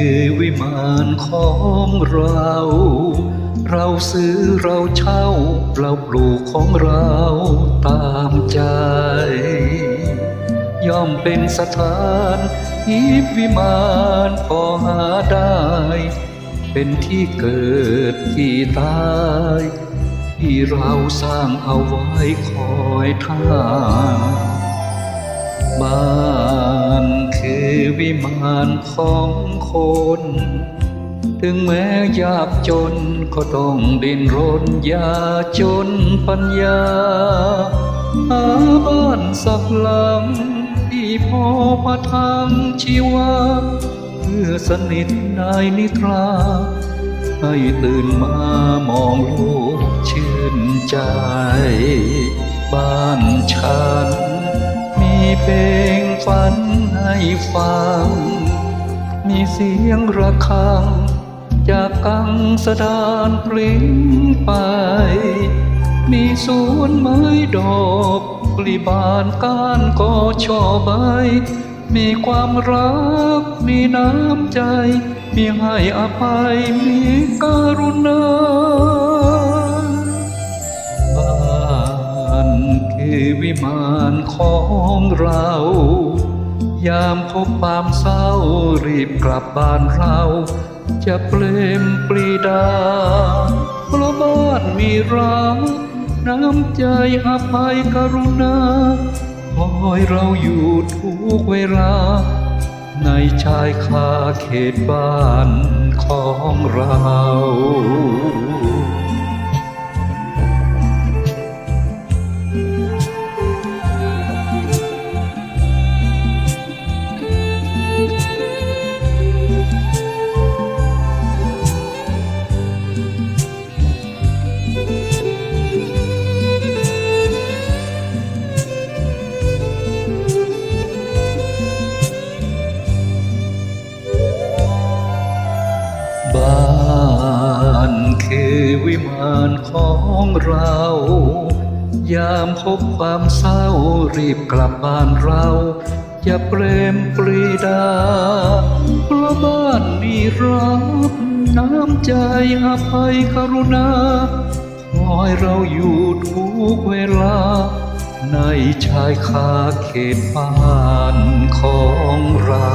คือวิมานของเรา เราซื้อเราเช่า เราปลูกของเราตามใจ ย่อมเป็นสถานทิพวิมานพอหาได้ เป็นที่เกิดที่ตายที่เราสร้างเอาไว้คอยท่าบ้าน คือวิมานของคน ถึงแม้ยากจนก็ต้องดิ้นรนอย่าจนปัญญา หาบ้านสักหลังที่พอประทังชีวาเพื่อสนิทในนิทรา ให้ตื่นมามองโลกชื่นใจ บ้านฉันมีเพลง ฝันให้ฟัง มีเสียงระฆัง จากกังสดานปลิ้งไป มีสวนไม้ดอกกลีบานก้านก็ช่อใบ มีความรัก มีน้ำใจ มีให้อภัย มีกรุณา วิมานของเรา ยามพบความเศร้ารีบกลับบ้านเรา จะเปลมปรีดาเพราะบ้านมีรักน้ำใจอภัยกรุณาคอยเราอยู่ทุกเวลา ในชายคาเขตบ้านของเรา คือวิมานของเรา ยามพบความเศร้ารีบกลับบ้านเราอย่าเปรมปรีดาเพราะบ้านมีรักน้ำใจอภัยกรุณาคอยเราอยู่ทุกเวลา ในชายคาเขตบ้านของเรา